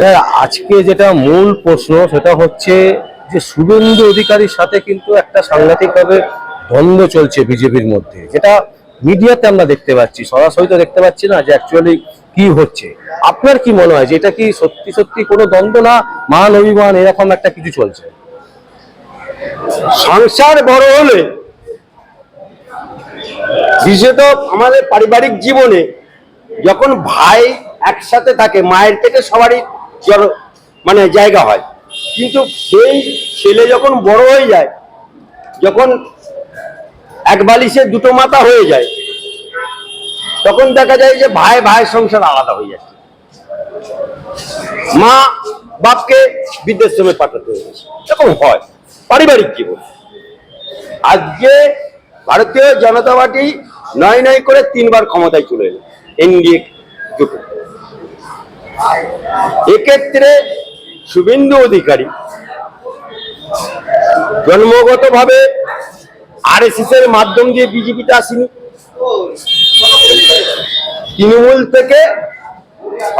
Sir আজকে যেটা মূল প্রশ্ন, সেটা হচ্ছে যে শুভেন্দু অধিকারীর সাথে কিন্তু একটা সাংঘাতিকভাবে দ্বন্দ্ব চলছে বিজেপির মধ্যে। যেটা মিডিয়াতে আমরা দেখতে পাচ্ছি, সরাসরি তো দেখতে পাচ্ছি না যে অ্যাকচুয়ালি কি হচ্ছে। আপনার কি মনে হয় যে এটা কি সত্যি সত্যি কোনো দ্বন্দ্ব না মান অভিমান এরকম একটা কিছু চলছে? সংসার বড় হলে বিশেষত আমাদের পারিবারিক জীবনে যখন ভাই একসাথে থাকে, মায়ের পেটে সবারই মানে জায়গা হয়। কিন্তু সেই ছেলে যখন বড় হয়ে যায়, যখন এক বালিশে দুটো মাথা হয়ে যায়, তখন দেখা যায় যে ভাই, ভাইয়ের সংসার আলাদা হয়ে যাচ্ছে। মা বাপকে বৃদ্ধাশ্রমে পাঠাতে হয়েছে। এরকম হয়। পারিবারিক জীবন। আজকে ভারতীয় জনতা পার্টি নয় নয় করে তিনবার ক্ষমতায় চলে এলো। এনডিএ জোট এক্ষেত্রে শুভেন্দু অধিকারী জন্মগতভাবে আর এস এর মাধ্যম দিয়ে বিজেপিতে আসেনি। তৃণমূল থেকে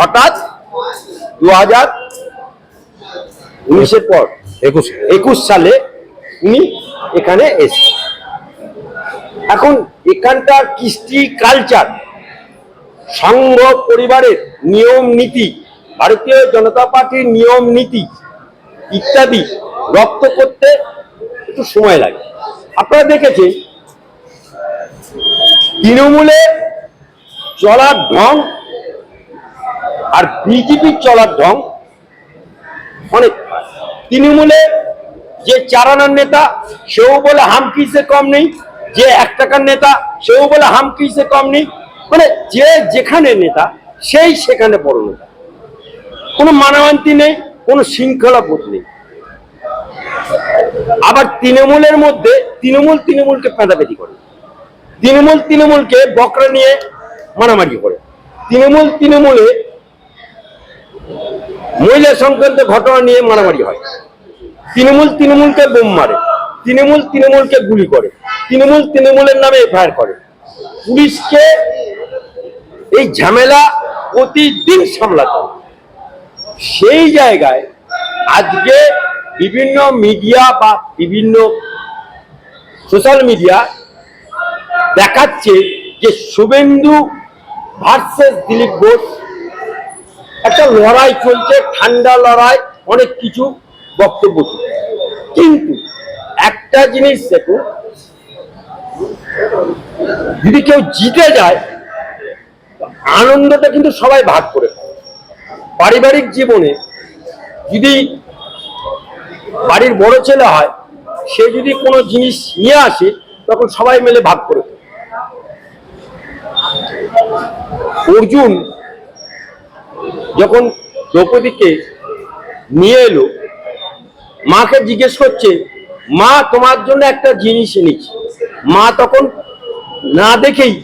হঠাৎ দু হাজার উনিশের পর একুশে। একুশ সালে উনি এখানে এসে এখন এখানকার কৃষ্টি কালচার সংঘ পরিবারের নিয়ম নীতি, ভারতীয় জনতা পার্টির নিয়ম নীতি ইত্যাদি রপ্ত করতে একটু সময় লাগে। আপনারা দেখেছেন, তৃণমূলে চলার ঢং আর বিজেপির চলার ঢং অনেক। তৃণমূলে যে চারানার নেতা, সেও বলে হামকিসে কম নেই, যে এক টাকার নেতা, সেও বলে হামকিসে কম নেই। মানে যে যেখানে নেতা, সেই সেখানে বড় নেতা। কোনো মানামান্তি নেই, কোনো শৃঙ্খলা বোধ নেই। আবার তৃণমূলের মধ্যে, তৃণমূল তৃণমূলকে পেঁদাপেদি করে। তৃণমূল তৃণমূলকে বকরা নিয়ে মারামারি করে। তৃণমূল তৃণমূলে মহিলা সংক্রান্ত ঘটনা নিয়ে মারামারি হয়। তৃণমূল তৃণমূলকে বোম মারে। তৃণমূল তৃণমূলকে গুলি করে। তৃণমূল তৃণমূলের নামে এফআইআর করে। পুলিশকে এই ঝামেলা প্রতিদিন সামলাতে সেই জায়গায় আজকে বিভিন্ন মিডিয়া বা বিভিন্ন সোশ্যাল মিডিয়া দেখাচ্ছে যে শুভেন্দু ভার্সেস দিলীপ ঘোষ একটা লড়াই চলছে, ঠান্ডা লড়াই, অনেক কিছু বক্তব্য। কিন্তু একটা জিনিস দেখুন, যদি কেউ জিতে যায় আনন্দটা কিন্তু সবাই ভাগ করে পারিবারিক জীবনে যদি বাড়ির বড় ছেলে হয়, সে যদি কোনো জিনিস নিয়ে আসে, তখন সবাই মিলে ভাগ করে অর্জুন যখন দ্রৌপদীকে নিয়ে এলো, মাকে জিজ্ঞেস করছে, মা, তোমার জন্য একটা জিনিস এনেছি। মা তখন না দেখেই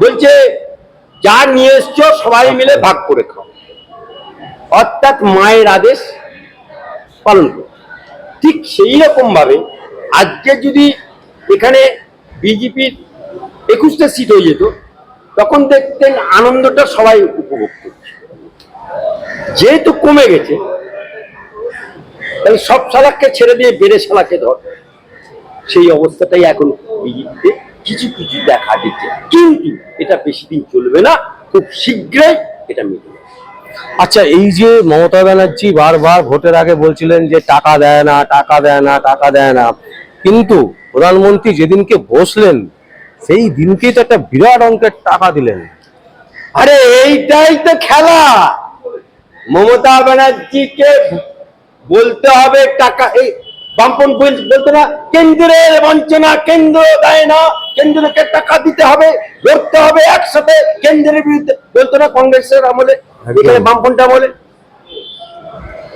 বলছে, যা নিয়ে এসছো সবাই মিলে ভাগ করে খাও। অর্থাৎ মায়ের আদেশ পালন করো। ঠিক সেই রকম ভাবে আজকে যদি এখানে বিজেপির একুশটা সিট হয়ে যেত, তখন দেখতেন আনন্দটা সবাই উপভোগ করছে। যেহেতু কমে গেছে সব শালাককে ছেড়ে দিয়ে বেড়ে শালাকে ধর। সেই অবস্থাটাই এখন বিজেপিতে কিছু কিছু দেখা দিচ্ছে কিন্তু এটা বেশি দিন চলবে না খুব শীঘ্রই এটা মিটবে আচ্ছা এই যে মমতা ব্যানার্জি বারবার ভোটের আগে বলছিলেন যে টাকা দেয় না টাকা দেয় না টাকা দেয় না। কিন্তু প্রধানমন্ত্রী যেদিনকে বসলেন সেই দিনকেই তো একটা বিরাট অঙ্কের টাকা দিলেন। আরে এইটাই তো খেলা! মমতা ব্যানার্জিকে বলতে হবে টাকা এই বামপন বল- বলতো না কেন্দ্রের বঞ্চনা কেন্দ্র দেয় না। কেন্দ্রকে টাকা দিতে হবে লড়তে হবে একসাথে কেন্দ্রের বিরুদ্ধে। বলতো না কংগ্রেসের আমলে? এখানে বামপন্থা আমলে?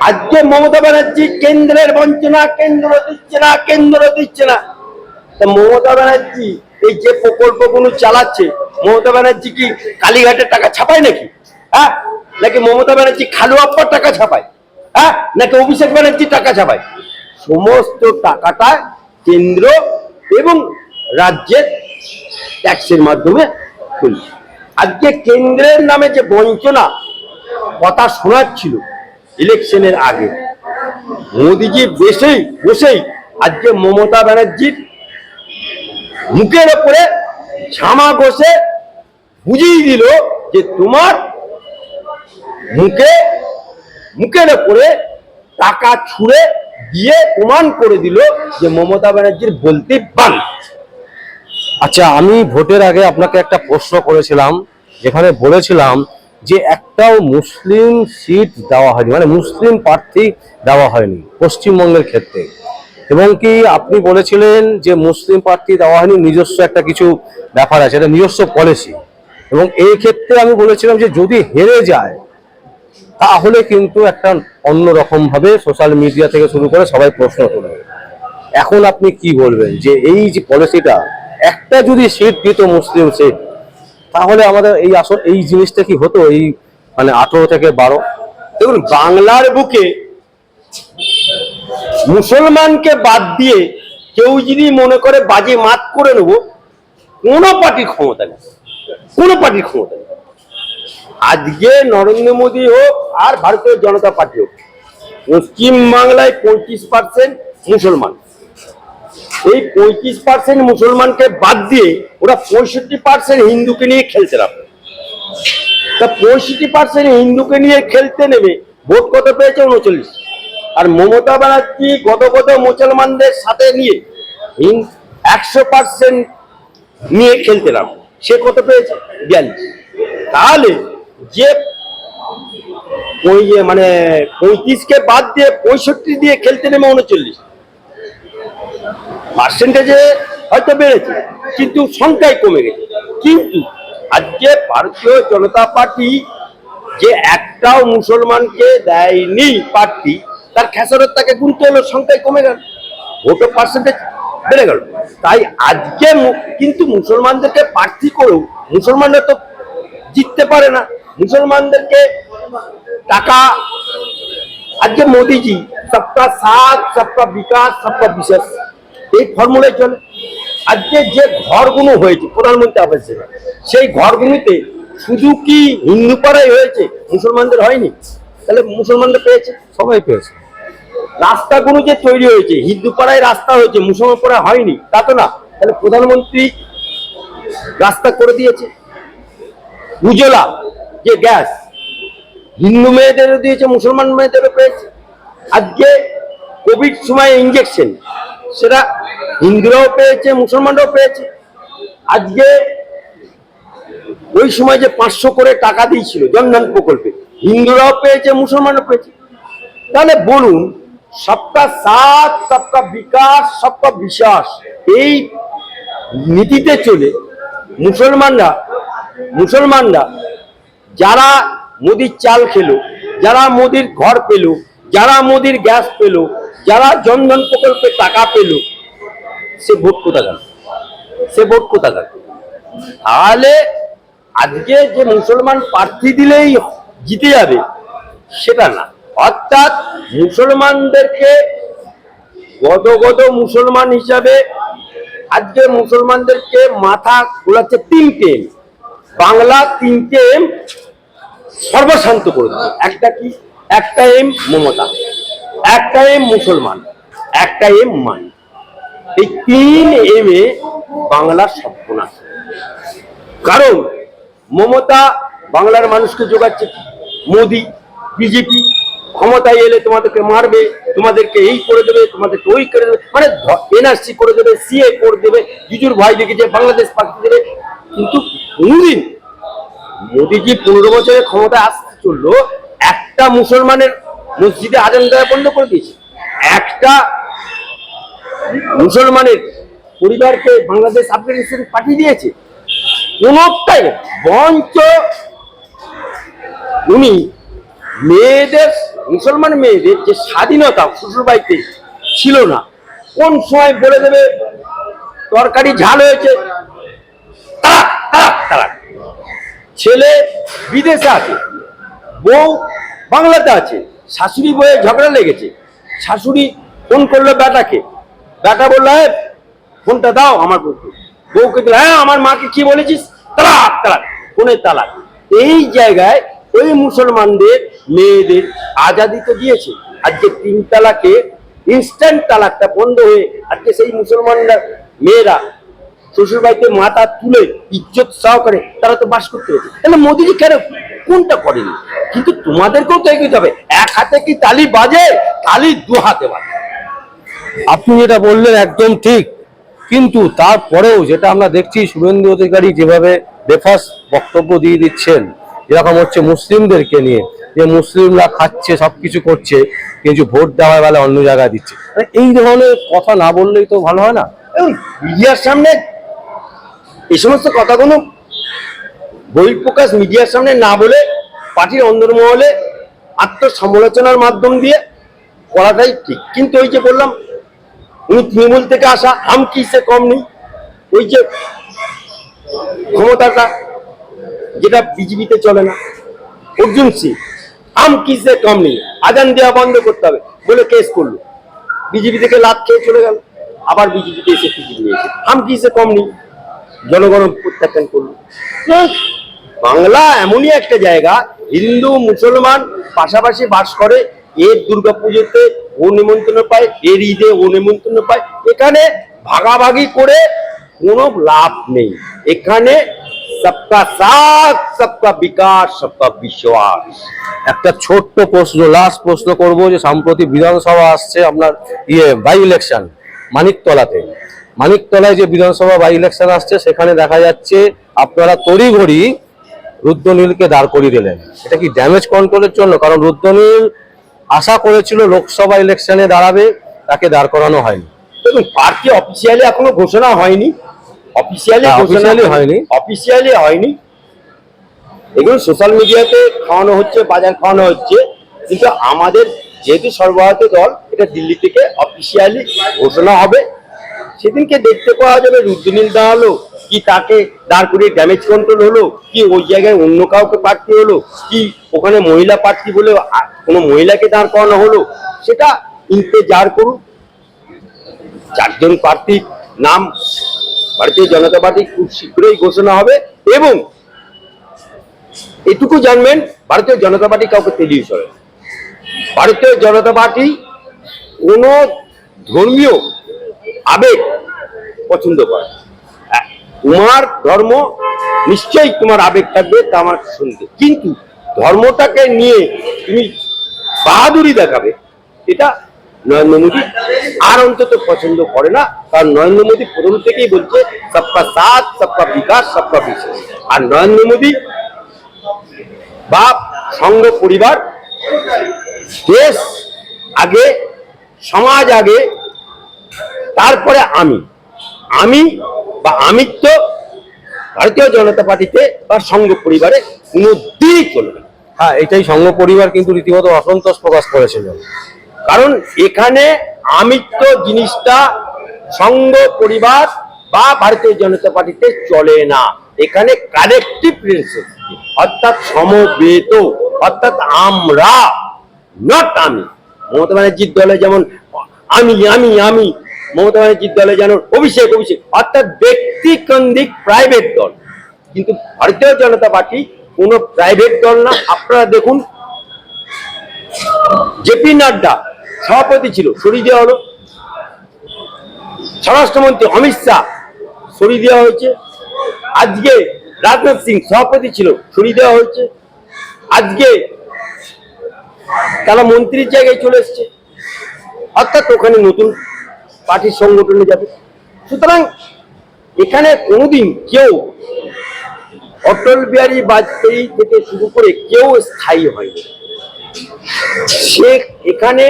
আজকে মমতা ব্যানার্জি কেন্দ্রের বঞ্চনা কেন্দ্র দিচ্ছে না কেন্দ্র দিচ্ছে না। তা মমতা ব্যানার্জি এই যে প্রকল্পগুলো চালাচ্ছে মমতা ব্যানার্জি কি কালীঘাটের টাকা ছাপায় নাকি? হ্যাঁ? নাকি মমতা ব্যানার্জি খালু আপ্পার টাকা ছাপায়? হ্যাঁ? নাকি অভিষেক ব্যানার্জি টাকা ছাপায়? সমস্ত টাকাটা কেন্দ্র এবং রাজ্যের ট্যাক্সের মাধ্যমে চলছে আজকে কেন্দ্রের নামে যে বঞ্চনা, কথা শোনাচ্ছিল ইলেকশনের আগে। মোদিজি বসেই বসেই আজকে মমতা ব্যানার্জির মুখের ওপরে ঝামা ঘষে বুঝিয়ে দিল যে তোমার মুখে, মুখের ওপরে টাকা ছুঁড়ে দিয়ে প্রমাণ করে দিল যে মমতা ব্যানার্জির বলতে বান আচ্ছা আমি ভোটের আগে আপনাকে একটা প্রশ্ন করেছিলাম, যেখানে বলেছিলাম যে একটাও মুসলিম সিট দেওয়া হয়নি মানে মুসলিম প্রার্থী দেওয়া হয়নি পশ্চিমবঙ্গের ক্ষেত্রে। এবং কি আপনি বলেছিলেন যে মুসলিম প্রার্থী দেওয়া হয়নি, নিজস্ব একটা কিছু ব্যাপার আছে, এটা নিজস্ব পলিসি এবং এই ক্ষেত্রে আমি বলেছিলাম যে যদি হেরে যায়, তাহলে কিন্তু একটা অন্যরকম ভাবে সোশ্যাল মিডিয়া থেকে শুরু করে সবাই প্রশ্ন তুলবে এখন আপনি কি বলবেন যে এই যে পলিসিটা একটা যদি সিট দিত মুসলিম সিট তাহলে আমাদের এই আসল, এই জিনিসটা কি হতো? এই মানে আঠারো থেকে বারো। দেখুন, বাংলার বুকে মুসলমানকে বাদ দিয়ে কেউ যদি মনে করে বাজে মাত করে নেব, কোনো পার্টির ক্ষমতা নেই। কোনো পার্টির ক্ষমতা নেই। আজকে নরেন্দ্র মোদী হোক আর ভারতীয় জনতা পার্টি হোক পশ্চিম বাংলায় পঁয়ত্রিশ পার্সেন্ট মুসলমান। এই পঁয়ত্রিশ পার্সেন্ট মুসলমানকে বাদ দিয়ে ওরা পঁয়ষট্টি পার্সেন্ট হিন্দুকে নিয়ে খেলতে রাখবে তা পঁয়ষট্টি পার্সেন্ট হিন্দুকে নিয়ে খেলতে নেমে ভোট কত পেয়েছে উনচল্লিশ? আর মমতা ব্যানার্জি গত গত মুসলমানদের সাথে নিয়ে একশো পার্সেন্ট নিয়ে খেলতে নামে। সে কত পেয়েছে? বিয়াল্লিশ। তাহলে যে মানে পঁয়ত্রিশকে বাদ দিয়ে পঁয়ষট্টি দিয়ে খেলতে নেমে উনচল্লিশ। পার্সেন্টেজে হয়তো বেড়েছে, কিন্তু সংখ্যায় কমে গেছে। কিন্তু আজকে ভারতীয় জনতা পার্টি যে একটাও মুসলমানকে দেয়নি প্রার্থী, তার খেসারত তাকে গুনতে হলো সংখ্যায় কমে গেল ভোটের পার্সেন্টেজ বেড়ে গেল। তাই আজকে কিন্তু মুসলমানদেরকে প্রার্থী করেও মুসলমানরা তো জিততে পারে না। মুসলমানদেরকে টাকা, আজকে মোদিজি সবকা সাথ সবকা বিকাশ সবকা বিশেষ। এই ফর্মুলায় চলে। আজকে যে ঘরগুলো হয়েছে প্রধানমন্ত্রী আবাসে সেই ঘরগুলোতে শুধু কি হিন্দু পাড়ায় হয়েছে? মুসলমানদের হয়নি? তাহলে মুসলমানরা পেয়েছে? সবাই পেয়েছে। রাস্তাগুলো যে তৈরি হয়েছে হিন্দু পাড়ায় রাস্তা হয়েছে মুসলমান পাড়ায় হয়নি তা তো না। তাহলে প্রধানমন্ত্রী রাস্তা করে দিয়েছে। উজ্জ্বলা যে গ্যাস হিন্দু মেয়েদেরও দিয়েছে মুসলমান মেয়েদেরও পেয়েছে। আজকে কোভিড সময় ইঞ্জেকশন সেটা হিন্দুরাও পেয়েছে, মুসলমানরাও পেয়েছে। আজকে ওই সময় যে পাঁচশো করে টাকা দিয়েছিল জনধন প্রকল্পে, হিন্দুরাও পেয়েছে, মুসলমানরাও পেয়েছে। তাহলে বলুন সবকা সাথ সবকা বিকাশ সবকা বিশ্বাস, এই নীতিতে চলে মুসলমানরা মুসলমানরা যারা মোদির চাল খেলো, যারা মোদির ঘর পেল, যারা মোদির গ্যাস পেল, যারা জনধন প্রকল্পে টাকা পেল সে ভোট কোথা গেল? সে ভোট কোথা গেল? তাহলে আজকে যে মুসলমান প্রার্থী দিলেই জিতে যাবে, সেটা না। অর্থাৎ মুসলমানদেরকে গদ গদ মুসলমান হিসাবে আজকে মুসলমানদেরকে মাথা খোলাচ্ছে তিনটে এম। বাংলা তিনটে এম সর্বশান্ত করে দিচ্ছে। একটা কি? একটা এম মমতা, একটা এম মুসলমান, একটা এম মান এই তিন এম এ বাংলার সর্বনাশ কারণ মমতা বাংলার মানুষকে যোগাচ্ছে? মোদি, বিজেপি, ক্ষমতায় এলে তোমাদেরকে মারবে, তোমাদেরকে এই করে দেবে, তোমাদেরকে ওই করে দেবে মানে এনআরসি করে দেবে সিএ করে দেবে, জুজুর ভাই লিখেছে বাংলাদেশ পাঠিয়ে দেবে। কিন্তু কোনদিন মোদিজি পনেরো বছরে ক্ষমতায় আসতে চলল, একটা মুসলমানের মসজিদে আজান দেওয়া বন্ধ করে দিয়েছে। একটা মুসলমানের পরিবারকে বাংলাদেশ আফগানিস্তান পাঠিয়ে দিয়েছে কোনটাই না। বরঞ্চ উনি মেয়েদের, মুসলমান মেয়েদের যে স্বাধীনতা শ্বশুর বাড়িতে ছিল না, কোন সময় বলে দেবে, তরকারি ঝাল হয়েছে। ছেলে বিদেশে আছে, বউ বাংলাতে আছে, শাশুড়ি বয়ে ঝগড়া লেগেছে, শাশুড়ি ফোন করল বেটাকে বেটা বলল "এই, ফোনটা দাও আমার বউকে। বউকে দিল হ্যাঁ আমার মাকে কি বলেছিস? তালাক তালাক ফোনের তালাক। এই জায়গায় ওই মুসলমানদের মেয়েদের আজাদি তো দিয়েছে। আজকে তিন তালাকে ইনস্ট্যান্ট তালাকটা বন্ধ হয়ে আজকে সেই মুসলমানরা মেয়েরা শ্বশুর বাড়িতে মাথা তুলে ইজ্জত সহকারে তারা তো বাস করতে হয়েছে। তাহলে মোদিজি কেন কোনটা করেনি? কিন্তু তোমাদেরকেও তো এগিয়ে হবে। এক হাতে কি তালি বাজে তালি দু হাতে বাজে। আপনি যেটা বললেন একদম ঠিক। কিন্তু তারপরেও যেটা আমরা দেখছি, শুভেন্দু অধিকারী যেভাবে বেফাস বক্তব্য দিয়ে দিচ্ছেন, যেরকম হচ্ছে মুসলিমদেরকে নিয়ে, যে মুসলিমরা খাচ্ছে, সবকিছু করছে, কিন্তু ভোট দেওয়ার বেলা অন্য জায়গায় দিচ্ছে। মানে এই ধরনের কথা না বললেই তো ভালো হয় না। মিডিয়ার সামনে এই সমস্ত কথাগুলো বহিঃপ্রকাশ মিডিয়ার সামনে না বলে পার্টির অন্দরমহলে আত্মসমালোচনার মাধ্যম দিয়ে করাটাই ঠিক। কিন্তু ওই যে বললাম উনি তৃণমূল থেকে আসা কি সে কম নেই? ওই যে ক্ষমতাটা যেটা বিজেপিতে চলে না। অর্জুন সিং আম কি সে কম নেই? আজান দেওয়া বন্ধ করতে হবে বলে কেস করল। বিজেপি থেকে লাভ খেয়ে চলে গেল। আবার বিজেপিতে এসে টিকিট নিয়েছে। আম কি সে কম নেই? জনগণ প্রত্যাখ্যান করল। বাংলা এমনই একটা জায়গা হিন্দু মুসলমান পাশাপাশি বাস করে এর দুর্গাপুজোতে ও নিমন্ত্রণ পায়, এর ঈদে ও নিমন্ত্রণ পায়। এখানে ভাগাভাগি করে কোনো লাভ নেই। এখানে সবকা সাথ, সবকা বিকাশ, সবকা বিশ্বাস। একটা ছোট্ট প্রশ্ন লাস্ট প্রশ্ন করব যে সাম্প্রতিক বিধানসভা আসছে আপনার ইয়ে বাই ইলেকশন মানিকতলাতে। মানিকতলায় যে বিধানসভা বাই ইলেকশন আসছে, সেখানে দেখা যাচ্ছে আপনারা তড়িঘড়ি রুদ্রনীলকে দাঁড় করিয়ে দিলেন। এটা কি ড্যামেজ কন্ট্রোলের জন্য? কারণ রুদ্রনীল আশা করেছিল লোকসভা ইলেকশনে দাঁড়াবে তাকে দাঁড় করানো হয়নি। দেখুন পার্টি অফিসিয়ালি এখনও ঘোষণা হয়নি। অফিসিয়ালি হ্যাঁ, officially হয়নি। অফিসিয়ালি হয়নি। এগুলো সোশ্যাল মিডিয়াতে খাওয়ানো হচ্ছে বাজার খাওয়ানো হচ্ছে কিন্তু আমাদের যেহেতু সর্বভারত দল এটা দিল্লি থেকে অফিসিয়ালি ঘোষণা হবে। সেদিনকে দেখতে পাওয়া যাবে রুদ্রনীল দাঁড়াল কি তাকে দাঁড় করিয়ে ড্যামেজ কন্ট্রোল হলো কি ওই জায়গায় অন্য কাউকে প্রার্থী হলো কি ওখানে মহিলা প্রার্থী বলে কোনো মহিলাকে দাঁড় করানো হলো, সেটা ইন্তেজার করুন চারজন প্রার্থীর নাম ভারতীয় জনতা পার্টি খুব শীঘ্রই ঘোষণা হবে এবং এটুকু জানবেন, ভারতীয় জনতা পার্টি কাউকে তেলিয়ে চলে ভারতীয় জনতা পার্টি কোনো ধর্মীয় আবেগ পছন্দ করে না। তোমার ধর্ম নিশ্চয়ই তোমার আবেগ থাকবে তা আমার শুনতে কিন্তু ধর্মটাকে নিয়ে তুমি বাহাদুরি দেখাবে। এটা নরেন্দ্র মোদী আর অন্তত পছন্দ করে না। কারণ নরেন্দ্র মোদী প্রথম থেকেই বলছে, সবকা সাথ, সবকা বিকাশ, সবকা বিশেষ আর নরেন্দ্র মোদী বা সঙ্গ, পরিবার, দেশ আগে, সমাজ আগে, তারপরে আমি। আমি বা আমিত্ব ভারতীয় জনতা পার্টিতে বা সঙ্গ, পরিবারে কোনোদিনই চলবে না। হ্যাঁ এটাই সংঘ পরিবার কিন্তু রীতিমতো অসন্তোষ প্রকাশ করেছিল। কারণ এখানে আমিত্ব জিনিসটা সংঘ পরিবার বা ভারতীয় জনতা পার্টিতে চলে না। এখানে কালেকটিভ প্রিন্সিপ অর্থাৎ সমবেত, অর্থাৎ আমরা নট আমি। মমতা ব্যানার্জির দলে যেমন, আমি আমি আমি, মমতা ব্যানার্জির দলে যেমন অভিষেক অভিষেক, অর্থাৎ ব্যক্তিকেন্দ্রিক প্রাইভেট দল। কিন্তু ভারতীয় জনতা পার্টি কোনো প্রাইভেট দল না, আপনারা দেখুন জেপি নাড্ডা সভাপতি ছিল, সরিয়ে দেওয়া হলো। স্বরাষ্ট্রমন্ত্রী অমিত শাহ সরিয়ে দেওয়া হয়েছে। আজকে রাজনাথ সিং সভাপতি ছিল, সরিয়ে দেওয়া হয়েছে। আজকে তারা মন্ত্রীর জায়গায় চলে এসছে। অর্থাৎ ওখানে নতুন পার্টির সংগঠনে যাবে। সুতরাং এখানে কোনোদিন কেউ অটল বিহারী বাজপেয়ী থেকে শুরু করে কেউ স্থায়ী হয়নি। সে এখানে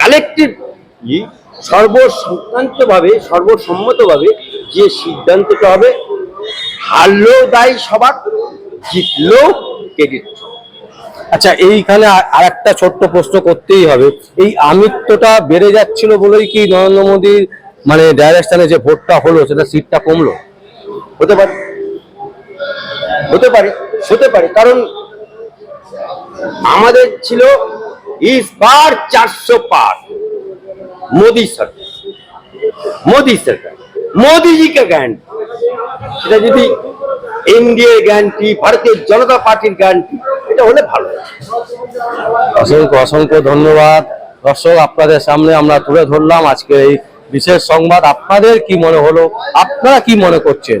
কালেকটিভ সর্বসংক্রান্তভাবে সর্বসম্মতভাবে যে সিদ্ধান্তটা হবে হারলেও দায়ী সবার জিতলেও ক্রেডিট আচ্ছা এইখানে আর একটা ছোট্ট প্রশ্ন করতেই হবে। এই আমিত্বটা বেড়ে যাচ্ছিল বলেই কি নরেন্দ্র মোদীর মানে ডাইরেকশনে যে ভোটটা হলো সেটা সিটটা কমলো? হতে পারে। হতে পারে হতে পারে। কারণ আমাদের ছিল ইস বার চারশো পার। মোদি সরকার। মোদি সরকার। মোদিজি কে গ্যান্ড সেটা যদি এনডিএ গ্যারান্টি ভারতীয় জনতা পার্টির গ্যারান্টি এটা হলে ভালো। অসংখ্য অসংখ্য ধন্যবাদ। দর্শক, আপনাদের সামনে আমরা তুলে ধরলাম আজকে এই বিশেষ সংবাদ। আপনাদের কি মনে হলো? আপনারা কি মনে করছেন?